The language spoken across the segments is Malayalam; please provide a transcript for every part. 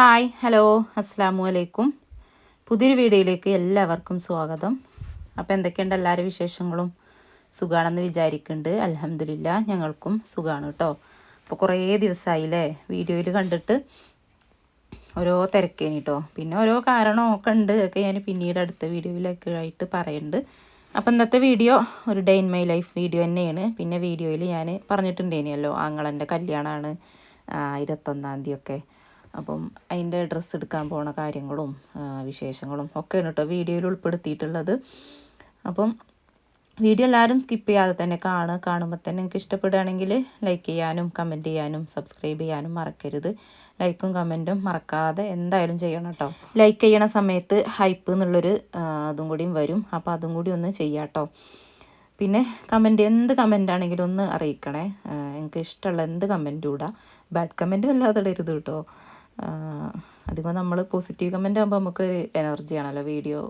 ഹായ് ഹലോ അസ്സാമു അലൈക്കും. പുതിയൊരു വീഡിയോയിലേക്ക് എല്ലാവർക്കും സ്വാഗതം. അപ്പോൾ എന്തൊക്കെയുണ്ട് എല്ലാവരും വിശേഷങ്ങളും? സുഖാണെന്ന് വിചാരിക്കുന്നുണ്ട് അലഹമില്ല ഞങ്ങൾക്കും സുഖമാണ് കേട്ടോ അപ്പോൾ കുറേ ദിവസമായില്ലേ വീഡിയോയിൽ കണ്ടിട്ട് ഓരോ തിരക്കേനി കേട്ടോ പിന്നെ ഓരോ കാരണമൊക്കെ ഉണ്ട് ഒക്കെ ഞാൻ പിന്നീട് അടുത്ത വീഡിയോയിലൊക്കെ ആയിട്ട് പറയുന്നുണ്ട് അപ്പോൾ ഇന്നത്തെ വീഡിയോ ഒരു day in my life video തന്നെയാണ്. പിന്നെ വീഡിയോയിൽ ഞാൻ പറഞ്ഞിട്ടുണ്ടേനിയല്ലോ ആങ്ങളന്റെ കല്യാണമാണ് ഇരുപത്തൊന്നാം തീയതി ഒക്കെ അപ്പം അതിന്റെ ഡ്രസ്സ് എടുക്കാൻ പോണ കാര്യങ്ങളും വിശേഷങ്ങളും ഒക്കെയാണ് കേട്ടോ വീഡിയോയിൽ ഉൾപ്പെടുത്തിയിട്ടുള്ളത്. അപ്പം വീഡിയോ എല്ലാവരും സ്കിപ്പ് ചെയ്യാതെ തന്നെ കാണുക. കാണുമ്പോൾ തന്നെ നിങ്ങൾക്ക് ഇഷ്ടപ്പെടുകയാണെങ്കിൽ ലൈക്ക് ചെയ്യാനും കമന്റ് ചെയ്യാനും സബ്സ്ക്രൈബ് ചെയ്യാനും മറക്കരുത്. ലൈക്കും കമന്റും മറക്കാതെ എന്തായാലും ചെയ്യണം കേട്ടോ. ലൈക്ക് ചെയ്യണ സമയത്ത് ഹൈപ്പ് എന്നുള്ളൊരു അതും കൂടിയും വരും. അപ്പോൾ അതും കൂടി ഒന്ന് ചെയ്യാം കേട്ടോ. പിന്നെ കമന്റ് എന്ത് കമന്റ് ആണെങ്കിലും ഒന്ന് അറിയിക്കണേ. എനിക്ക് ഇഷ്ടമുള്ള എന്ത് കമന്റും ഇടാം. ബാഡ് കമന്റും അല്ലാതെ ഇടരുത് കേട്ടോ. അധികം നമ്മൾ പോസിറ്റീവ് കമന്റ് ആകുമ്പോൾ നമുക്കൊരു എനർജിയാണല്ലോ വീഡിയോ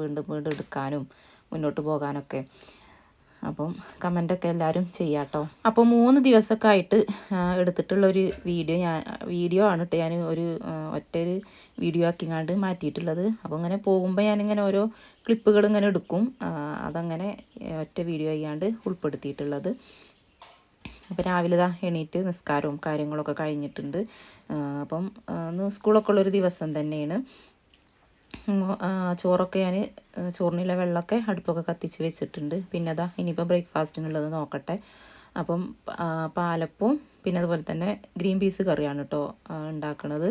വീണ്ടും വീണ്ടും എടുക്കാനും മുന്നോട്ട് പോകാനൊക്കെ. അപ്പം കമന്റൊക്കെ എല്ലാവരും ചെയ്യാട്ടോ. അപ്പോൾ മൂന്ന് ദിവസമൊക്കെ ആയിട്ട് എടുത്തിട്ടുള്ളൊരു വീഡിയോ ഞാൻ വീഡിയോ ആണ് കേട്ടോ ഞാൻ ഒരു ഒറ്റൊരു വീഡിയോ ആക്കിങ്ങാണ്ട് മാറ്റിയിട്ടുള്ളത്. അപ്പോൾ ഇങ്ങനെ പോകുമ്പോൾ ഞാനിങ്ങനെ ഓരോ ക്ലിപ്പുകൾ ഇങ്ങനെ എടുക്കും. അതങ്ങനെ ഒറ്റ വീഡിയോ ആയിക്കാണ്ട് ഉൾപ്പെടുത്തിയിട്ടുള്ളത്. അപ്പോൾ രാവിലെ ഇതാ എണീറ്റ് നിസ്കാരവും കാര്യങ്ങളൊക്കെ കഴിഞ്ഞിട്ടുണ്ട്. അപ്പം ഒന്ന് സ്കൂളൊക്കെ ഉള്ളൊരു ദിവസം തന്നെയാണ്. ചോറൊക്കെ ഞാൻ ചോറിനുള്ള വെള്ളമൊക്കെ അടുപ്പൊക്കെ കത്തിച്ച് വെച്ചിട്ടുണ്ട്. പിന്നെ അതാ ഇനിയിപ്പോൾ ബ്രേക്ക്ഫാസ്റ്റിനുള്ളത് നോക്കട്ടെ. അപ്പം പാലപ്പവും പിന്നെ അതുപോലെ തന്നെ ഗ്രീൻ പീസ് കറിയാണ് കേട്ടോ ഉണ്ടാക്കുന്നത്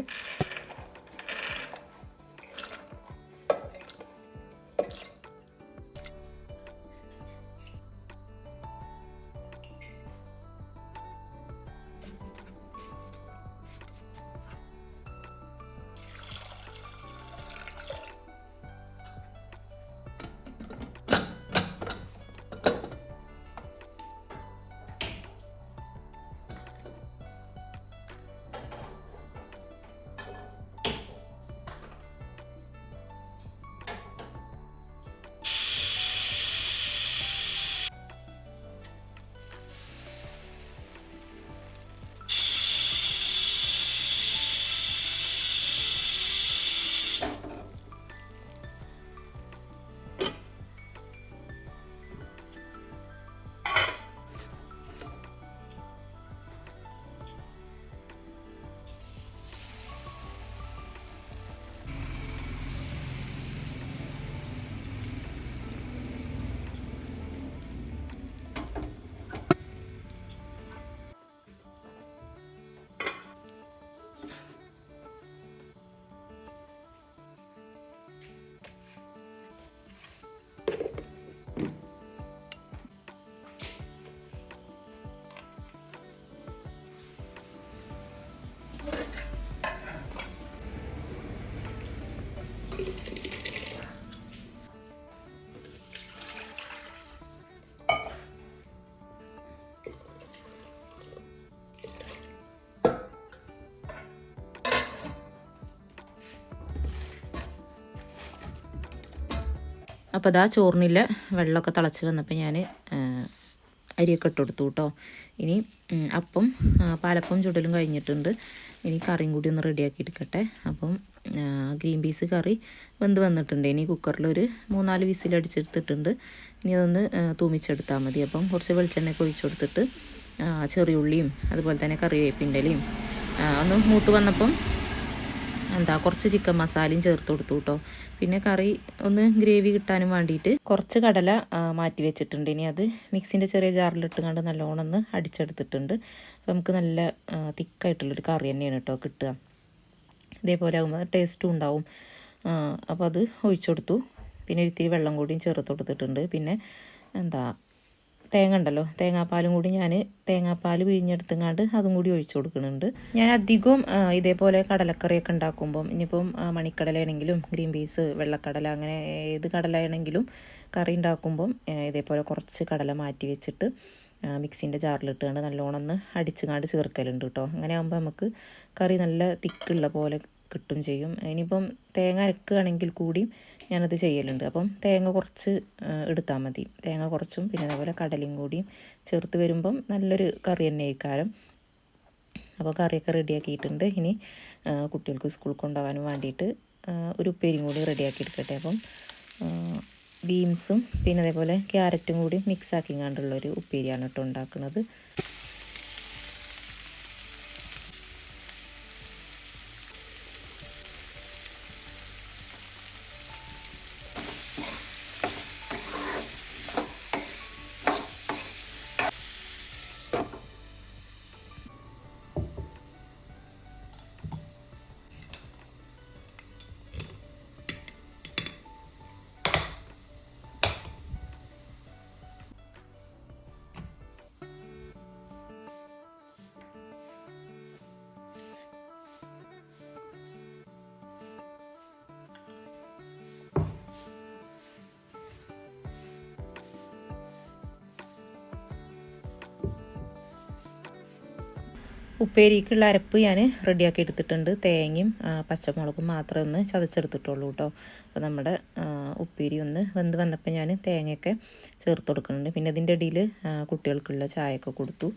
അപ്പോൾ അതാ ചോറിനില്ല വെള്ളമൊക്കെ തിളച്ച് വന്നപ്പോൾ ഞാൻ അരിയൊക്കെ ഇട്ട് കൊടുത്തു കേട്ടോ ഇനി അപ്പം പാലപ്പം ചുടലും കഴിഞ്ഞിട്ടുണ്ട്. ഇനി കറിയും കൂടി ഒന്ന് റെഡിയാക്കി എടുക്കട്ടെ. അപ്പം ഗ്രീൻ പീസ് കറി വെന്ത് വന്നിട്ടുണ്ട്. ഇനി കുക്കറിൽ ഒരു മൂന്നാൽ വിസിൽ അടിച്ചെടുത്തിട്ടുണ്ട്. ഇനി അതൊന്ന് തൂമിച്ചെടുത്താൽ മതി. അപ്പം കുറച്ച് വെളിച്ചെണ്ണയൊക്കെ ഒഴിച്ചു കൊടുത്തിട്ട് ചെറിയുള്ളിയും അതുപോലെ തന്നെ കറിവേപ്പിന്റെലയും ഒന്ന് മൂത്ത് വന്നപ്പം എന്താ കുറച്ച് ചിക്കൻ മസാലയും ചേർത്ത് കൊടുത്തു കേട്ടോ പിന്നെ കറി ഒന്ന് ഗ്രേവി കിട്ടാനും വേണ്ടിയിട്ട് കുറച്ച് കടല മാറ്റി വെച്ചിട്ടുണ്ട്. ഇനി അത് മിക്സിന്റെ ചെറിയ ജാറിലിട്ട് കണ്ട് നല്ലോണം ഒന്ന് അടിച്ചെടുത്തിട്ടുണ്ട്. അപ്പോൾ നമുക്ക് നല്ല തിക്കായിട്ടുള്ളൊരു കറി തന്നെയാണ് കേട്ടോ കിട്ടുക. ഇതേപോലെ ആകുമ്പോൾ ടേസ്റ്റും ഉണ്ടാവും. അപ്പോൾ അത് ഒഴിച്ചു കൊടുത്തു. പിന്നെ ഇത്തിരി വെള്ളം കൂടിയും ചേർത്ത് കൊടുത്തിട്ടുണ്ട്. പിന്നെ എന്താ തേങ്ങ ഉണ്ടല്ലോ തേങ്ങാപ്പാലും കൂടി ഞാൻ തേങ്ങാപ്പാൽ പിഴിഞ്ഞെടുത്തങ്ങാണ്ട് അതും കൂടി ഒഴിച്ചു കൊടുക്കുന്നുണ്ട്. ഞാൻ അധികവും ഇതേപോലെ കടലക്കറിയൊക്കെ ഉണ്ടാക്കുമ്പം ഇനിയിപ്പം മണിക്കടലയാണെങ്കിലും ഗ്രീൻ പീസ് വെള്ളക്കടല അങ്ങനെ ഏത് കടലയാണെങ്കിലും കറി ഉണ്ടാക്കുമ്പം ഇതേപോലെ കുറച്ച് കടല മാറ്റി വെച്ചിട്ട് മിക്സിന്റെ ജാറിലിട്ടുകൊണ്ട് നല്ലോണം ഒന്ന് അടിച്ചുങ്ങാണ്ട് ചേർക്കലുണ്ട് കേട്ടോ അങ്ങനെ ആകുമ്പോൾ നമുക്ക് കറി നല്ല തിക്കുള്ള പോലെ കിട്ടും ചെയ്യും. ഇനിയിപ്പം തേങ്ങ അരക്കുകയാണെങ്കിൽ കൂടിയും ഞാനത് ചെയ്യലുണ്ട്. അപ്പം തേങ്ങ കുറച്ച് എടുത്താൽ മതി. തേങ്ങ കുറച്ചും പിന്നെ അതേപോലെ കടലയും കൂടിയും ചേർത്ത് വരുമ്പം നല്ലൊരു കറി തന്നെ ആയിക്കാലം അപ്പോൾ കറിയൊക്കെ റെഡിയാക്കിയിട്ടുണ്ട്. ഇനി കുട്ടികൾക്ക് സ്കൂളിൽ കൊണ്ടുപോകാനും വേണ്ടിയിട്ട് ഒരു ഉപ്പേരിയും കൂടി റെഡിയാക്കി എടുക്കട്ടെ. അപ്പം ബീൻസും പിന്നെ അതേപോലെ ക്യാരറ്റും കൂടി മിക്സ് ആക്കി കണ്ടുള്ളൊരു ഉപ്പേരിയാണ് കേട്ടോ ഉണ്ടാക്കുന്നത്. ഉപ്പേരിക്കുള്ള അരപ്പ് ഞാൻ റെഡിയാക്കി എടുത്തിട്ടുണ്ട്. തേങ്ങയും പച്ചമുളകും മാത്രം ഒന്ന് ചതച്ചെടുത്തിട്ടുള്ളൂ കേട്ടോ. അപ്പോൾ നമ്മുടെ ഉപ്പേരി ഒന്ന് വെന്ത് വന്നപ്പോൾ ഞാൻ തേങ്ങയൊക്കെ ചേർത്ത് കൊടുക്കുന്നുണ്ട്. പിന്നെ ഇതിന്റെ ഇടയിൽ കുട്ടികൾക്കുള്ള ചായയൊക്കെ കൊടുത്തു.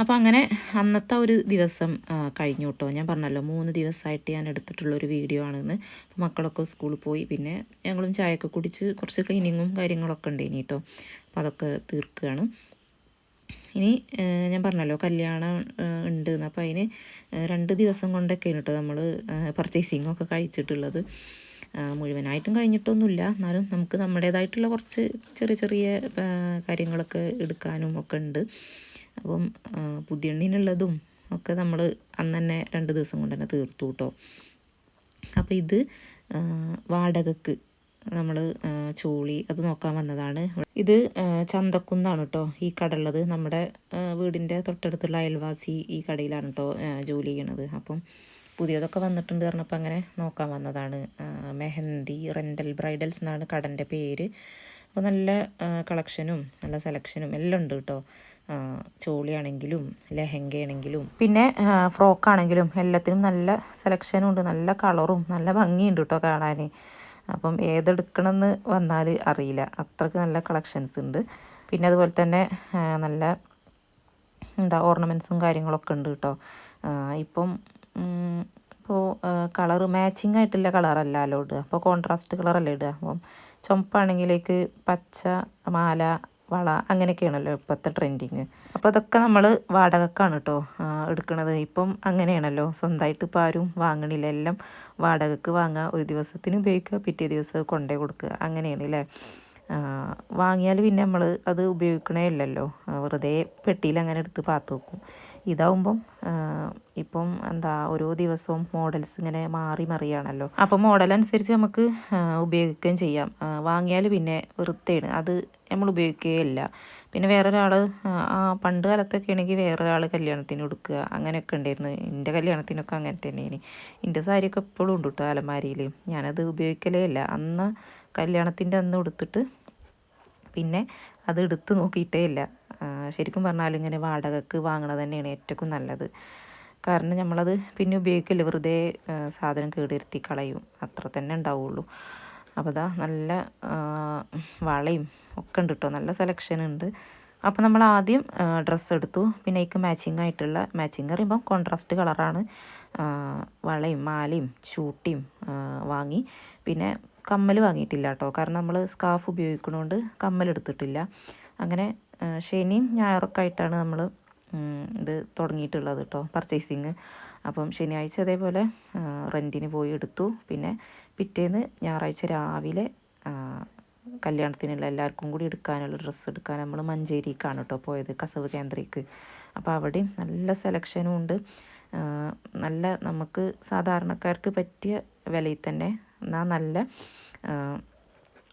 അപ്പോൾ അങ്ങനെ അന്നത്തെ ഒരു ദിവസം കഴിഞ്ഞു കേട്ടോ ഞാൻ പറഞ്ഞല്ലോ മൂന്ന് ദിവസമായിട്ട് ഞാൻ എടുത്തിട്ടുള്ളൊരു വീഡിയോ ആണെന്ന്. മക്കളൊക്കെ സ്കൂളിൽ പോയി പിന്നെ ഞങ്ങളും ചായയൊക്കെ കുടിച്ച് കുറച്ച് ക്ലീനിങ്ങും കാര്യങ്ങളൊക്കെ ഉണ്ട് ഇനി കേട്ടോ അപ്പോൾ അതൊക്കെ തീർക്കുകയാണ്. ഇനി ഞാൻ പറഞ്ഞല്ലോ കല്യാണം ഉണ്ട് അപ്പോൾ അതിന് രണ്ട് ദിവസം കൊണ്ടൊക്കെയാണ് കേട്ടോ നമ്മൾ പർച്ചേസിങ്ങൊക്കെ കഴിച്ചിട്ടുള്ളത്. മുഴുവനായിട്ടും കഴിഞ്ഞിട്ടൊന്നുമില്ല. എന്നാലും നമുക്ക് നമ്മുടേതായിട്ടുള്ള കുറച്ച് ചെറിയ ചെറിയ കാര്യങ്ങളൊക്കെ എടുക്കാനും ഒക്കെ ഉണ്ട്. അപ്പം പുതിയണ്ണിനുള്ളതും ഒക്കെ നമ്മൾ അന്ന് തന്നെ രണ്ട് ദിവസം കൊണ്ട് തന്നെ തീർത്തു കേട്ടോ അപ്പോൾ ഇത് വാടകക്ക് നമ്മൾ ചോളി അത് നോക്കാൻ വന്നതാണ്. ഇത് ചന്തക്കുന്നാണ് കേട്ടോ ഈ കട ഉള്ളത് നമ്മുടെ വീടിന്റെ തൊട്ടടുത്തുള്ള അയൽവാസി ഈ കടയിലാണ് കേട്ടോ ജോലി ചെയ്യണത്. അപ്പം പുതിയതൊക്കെ വന്നിട്ടുണ്ട് പറഞ്ഞപ്പോൾ അങ്ങനെ നോക്കാൻ വന്നതാണ്. മെഹന്തി റെന്റൽ ബ്രൈഡൽസ് എന്നാണ് കടന്റെ പേര്. അപ്പോൾ നല്ല കളക്ഷനും നല്ല സെലക്ഷനും എല്ലാം ഉണ്ട് കേട്ടോ ചോളിയാണെങ്കിലും ലെഹങ്കയാണെങ്കിലും. പിന്നെ ഫ്രോക്കാണെങ്കിലും എല്ലാത്തിനും നല്ല സെലക്ഷനും ഉണ്ട്. നല്ല കളറും നല്ല ഭംഗിയുണ്ട് കേട്ടോ കാണാൻ അപ്പം ഏതെടുക്കണമെന്ന് വന്നാൽ അറിയില്ല. അത്രയ്ക്ക് നല്ല കളക്ഷൻസ് ഉണ്ട്. പിന്നെ അതുപോലെ തന്നെ നല്ല എന്താ ഓർണമെന്റ്സും കാര്യങ്ങളൊക്കെ ഉണ്ട് കേട്ടോ ഇപ്പം ഇപ്പോൾ കളർ മാച്ചിങ് ആയിട്ടുള്ള കളറല്ലല്ലോ ഇടുക അപ്പോൾ കോൺട്രാസ്റ്റ് കളറല്ലേ ഇടുക? അപ്പം ചുമപ്പാണെങ്കിലേക്ക് പച്ച മാല വള അങ്ങനെയൊക്കെയാണല്ലോ ഇപ്പോഴത്തെ ട്രെൻഡിങ് അപ്പോൾ അതൊക്കെ നമ്മൾ വാടകക്കാണ് കേട്ടോ എടുക്കുന്നത് ഇപ്പം അങ്ങനെയാണല്ലോ. സ്വന്തമായിട്ട് ഇപ്പോൾ ആരും വാങ്ങണില്ല. എല്ലാം വാടകക്ക് വാങ്ങുക ഒരു ദിവസത്തിന് ഉപയോഗിക്കുക പിറ്റേ ദിവസം കൊണ്ടേ കൊടുക്കുക. അങ്ങനെയാണ് അല്ലേ വാങ്ങിയാൽ പിന്നെ നമ്മൾ അത് ഉപയോഗിക്കണേ ഇല്ലല്ലോ. വെറുതെ പെട്ടിയിൽ അങ്ങനെ എടുത്ത് പാത്ത് വെക്കും. ഇതാവുമ്പം ഇപ്പം എന്താ ഓരോ ദിവസവും മോഡൽസ് ഇങ്ങനെ മാറി മറിയാണല്ലോ. അപ്പം മോഡൽ അനുസരിച്ച് നമുക്ക് ഉപയോഗിക്കുകയും ചെയ്യാം. വാങ്ങിയാൽ പിന്നെ വൃത്തിയാണ്. അത് നമ്മൾ ഉപയോഗിക്കുകയില്ല. പിന്നെ വേറൊരാൾ ആ പണ്ട് കാലത്തൊക്കെ ആണെങ്കിൽ വേറൊരാൾ കല്യാണത്തിന് കൊടുക്കുക അങ്ങനെയൊക്കെ ഉണ്ടായിരുന്നു. എന്റെ കല്യാണത്തിനൊക്കെ അങ്ങനെ തന്നെയാണ്. എന്റെ സാരിയൊക്കെ എപ്പോഴും ഉണ്ട് കേട്ടോ അലമാരിയിൽ ഞാനത് ഉപയോഗിക്കലേ ഇല്ല. അന്ന് കല്യാണത്തിന്റെ അന്ന് കൊടുത്തിട്ട് പിന്നെ അത് എടുത്ത് നോക്കിയിട്ടേ ഇല്ല. ശരിക്കും പറഞ്ഞാൽ ഇങ്ങനെ വാടകക്ക് വാങ്ങണത് തന്നെയാണ് ഏറ്റവും നല്ലത്. കാരണം നമ്മളത് പിന്നെ ഉപയോഗിക്കില്ല. വെറുതെ സാധനം കേടുവരുത്തി കളയും. അത്ര തന്നെ ഉണ്ടാവുള്ളൂ. അപ്പോൾ ഇതാ നല്ല വളയും ഒക്കെ ഉണ്ട് കേട്ടോ നല്ല സെലക്ഷൻ ഉണ്ട്. അപ്പോൾ നമ്മൾ ആദ്യം ഡ്രസ്സ് എടുത്തു. പിന്നെ അതിക്ക് മാച്ചിങ് ആയിട്ടുള്ള മാച്ചിങ് പറയുമ്പം കോൺട്രാസ്റ്റ് കളറാണ് വളയും മാലയും ചൂട്ടിയും വാങ്ങി. പിന്നെ കമ്മൽ വാങ്ങിയിട്ടില്ല കേട്ടോ കാരണം നമ്മൾ സ്കാഫ് ഉപയോഗിക്കണോണ്ട് കമ്മൽ എടുത്തിട്ടില്ല അങ്ങനെ ശനിയും ഞായറൊക്കെ ആയിട്ടാണ് നമ്മൾ ഇത് തുടങ്ങിയിട്ടുള്ളത് കേട്ടോ പർച്ചേസിങ്. അപ്പം ശനിയാഴ്ച അതേപോലെ റെന്റിന് പോയി എടുത്തു. പിന്നെ പിറ്റേന്ന് ഞായറാഴ്ച രാവിലെ കല്യാണത്തിനുള്ള എല്ലാവർക്കും കൂടി എടുക്കാനുള്ള ഡ്രസ്സ് എടുക്കാൻ നമ്മൾ മഞ്ചേരിക്കാണ് കേട്ടോ പോയത് കസവ് കേന്ദ്രയ്ക്ക് അപ്പോൾ അവിടെയും നല്ല സെലക്ഷനും ഉണ്ട്. നല്ല നമുക്ക് സാധാരണക്കാർക്ക് പറ്റിയ വിലയിൽ തന്നെ എന്നാൽ നല്ല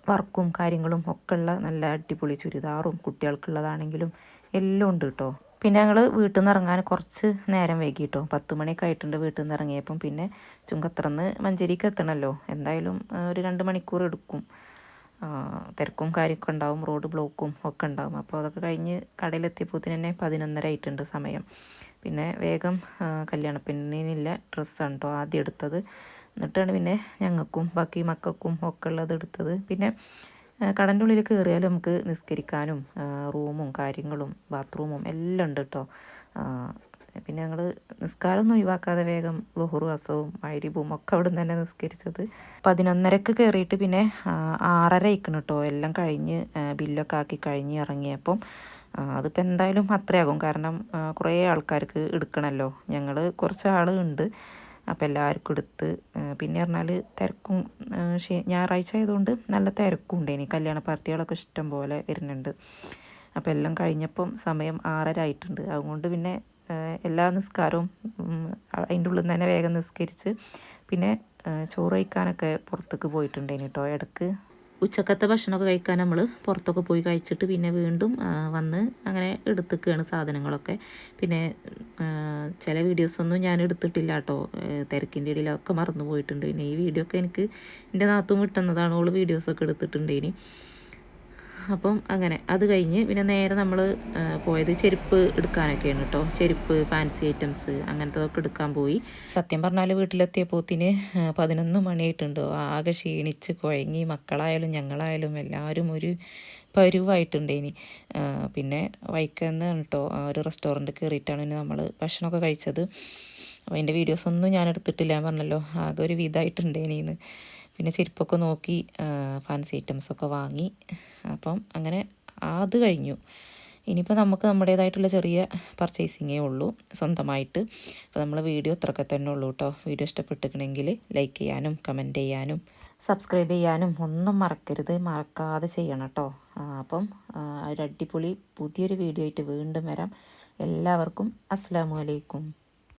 വർക്കും കാര്യങ്ങളും ഒക്കെ ഉള്ള നല്ല അടിപൊളി ചുരിദാറും കുട്ടികൾക്കുള്ളതാണെങ്കിലും എല്ലാം ഉണ്ട് കേട്ടോ പിന്നെ ഞങ്ങൾ വീട്ടിൽ നിന്ന് ഇറങ്ങാൻ കുറച്ച് നേരം വൈകി കേട്ടോ പത്ത് മണിയൊക്കെ ആയിട്ടുണ്ട് വീട്ടിൽ നിന്ന് ഇറങ്ങിയപ്പം. പിന്നെ ചുങ്കത്രന്ന് മഞ്ചേരിക്ക് എത്തണമല്ലോ എന്തായാലും ഒരു രണ്ട് മണിക്കൂർ എടുക്കും. തിരക്കും കാര്യമൊക്കെ ഉണ്ടാവും റോഡ് ബ്ലോക്കും ഒക്കെ ഉണ്ടാവും. അപ്പോൾ അതൊക്കെ കഴിഞ്ഞ് കടയിലെത്തിയപ്പോൾ തന്നെ പതിനൊന്നര ആയിട്ടുണ്ട് സമയം. പിന്നെ വേഗം കല്യാണപ്പെണ്ണിനില്ല ഡ്രസ്സാണ് കേട്ടോ ആദ്യം എടുത്തത്. എന്നിട്ടാണ് പിന്നെ ഞങ്ങൾക്കും ബാക്കി മക്കൾക്കും ഒക്കെ ഉള്ളത് എടുത്തത്. പിന്നെ കടന്റെ ഉള്ളിൽ കയറിയാൽ നമുക്ക് നിസ്കരിക്കാനും റൂമും കാര്യങ്ങളും ബാത്റൂമും എല്ലാം ഉണ്ട് കേട്ടോ പിന്നെ ഞങ്ങൾ നിസ്കാരമൊന്നും ഒഴിവാക്കാതെ വേഗം ബഹുറു അസവും മൈരിബും ഒക്കെ അവിടെ നിന്ന് തന്നെ നിസ്കരിച്ചത്. പതിനൊന്നരക്ക് കയറിയിട്ട് പിന്നെ ആറര ഇരിക്കണം കേട്ടോ എല്ലാം കഴിഞ്ഞ് ബില്ലൊക്കെ ആക്കി കഴിഞ്ഞ് ഇറങ്ങിയപ്പം അതിപ്പോൾ എന്തായാലും അത്രയാകും. കാരണം കുറേ ആൾക്കാർക്ക് എടുക്കണമല്ലോ ഞങ്ങൾ കുറച്ച് ആളുണ്ട്. അപ്പോൾ എല്ലാവർക്കും എടുത്ത് പിന്നെ പറഞ്ഞാൽ തിരക്കും ഞായറാഴ്ച ആയതുകൊണ്ട് നല്ല തിരക്കും ഉണ്ട് ഇനി കല്യാണ പാർട്ടികളൊക്കെ ഇഷ്ടം പോലെ വരുന്നുണ്ട്. അപ്പോൾ എല്ലാം കഴിഞ്ഞപ്പം സമയം ആറര ആയിട്ടുണ്ട്. അതുകൊണ്ട് പിന്നെ എല്ലാ നിസ്കാരവും അതിന്റെ ഉള്ളിൽ നിന്ന് തന്നെ വേഗം നിസ്കരിച്ച് പിന്നെ ചോറ് കഴിക്കാനൊക്കെ പുറത്തേക്ക് പോയിട്ടുണ്ടേനി കേട്ടോ ഇടയ്ക്ക് ഉച്ചക്കത്തെ ഭക്ഷണമൊക്കെ കഴിക്കാൻ നമ്മൾ പുറത്തൊക്കെ പോയി കഴിച്ചിട്ട് പിന്നെ വീണ്ടും വന്ന് അങ്ങനെ എടുത്തുക്കുകയാണ് സാധനങ്ങളൊക്കെ. പിന്നെ ചില വീഡിയോസൊന്നും ഞാൻ എടുത്തിട്ടില്ല കേട്ടോ. തിരക്കിന്റെ ഇടയിലൊക്കെ മറന്നു പോയിട്ടുണ്ട്. പിന്നെ ഈ വീഡിയോ ഒക്കെ എനിക്ക് എന്റെ നാത്തും കിട്ടുന്നതാണ് ഓൾ വീഡിയോസൊക്കെ എടുത്തിട്ടുണ്ട് ഇനി അപ്പം അങ്ങനെ അത് കഴിഞ്ഞ് പിന്നെ നേരെ നമ്മൾ പോയത് ചെരുപ്പ് എടുക്കാനൊക്കെയാണ് കേട്ടോ ചെരുപ്പ് ഫാൻസി ഐറ്റംസ് അങ്ങനത്തതൊക്കെ എടുക്കാൻ പോയി. സത്യം പറഞ്ഞാൽ വീട്ടിലെത്തിയപ്പോത്തിന് പതിനൊന്ന് മണിയായിട്ടുണ്ടോ. ആകെ ക്ഷീണിച്ച് കുഴങ്ങി. മക്കളായാലും ഞങ്ങളായാലും എല്ലാവരും ഒരു പരുവായിട്ടുണ്ട് ഇനി. പിന്നെ വൈക്കെന്ന് കേട്ടോ ഒരു റെസ്റ്റോറന്റ് കയറിയിട്ടാണ് ഇനി നമ്മൾ ഭക്ഷണമൊക്കെ കഴിച്ചത്. അപ്പോൾ അതിന്റെ വീഡിയോസൊന്നും ഞാൻ എടുത്തിട്ടില്ല. പറഞ്ഞല്ലോ ആകെ ഒരു വിധമായിട്ടുണ്ട് ഇനിന്ന് പിന്നെ ചെരുപ്പൊക്കെ നോക്കി ഫാൻസി ഐറ്റംസൊക്കെ വാങ്ങി. അപ്പം അങ്ങനെ അത് കഴിഞ്ഞു. ഇനിയിപ്പോൾ നമുക്ക് നമ്മുടേതായിട്ടുള്ള ചെറിയ പർച്ചേസിങ്ങേ ഉള്ളൂ സ്വന്തമായിട്ട്. അപ്പോൾ നമ്മൾ വീഡിയോ ഇത്രയൊക്കെ തന്നെ ഉള്ളൂ കേട്ടോ വീഡിയോ ഇഷ്ടപ്പെട്ടിട്ടുണ്ടെങ്കിൽ ലൈക്ക് ചെയ്യാനും കമന്റ് ചെയ്യാനും സബ്സ്ക്രൈബ് ചെയ്യാനും ഒന്നും മറക്കരുത്. മറക്കാതെ ചെയ്യണം കേട്ടോ അപ്പം ഒരു അടിപൊളി പുതിയൊരു വീഡിയോ ആയിട്ട് വീണ്ടും വരാം. എല്ലാവർക്കും അസ്സാമലൈക്കും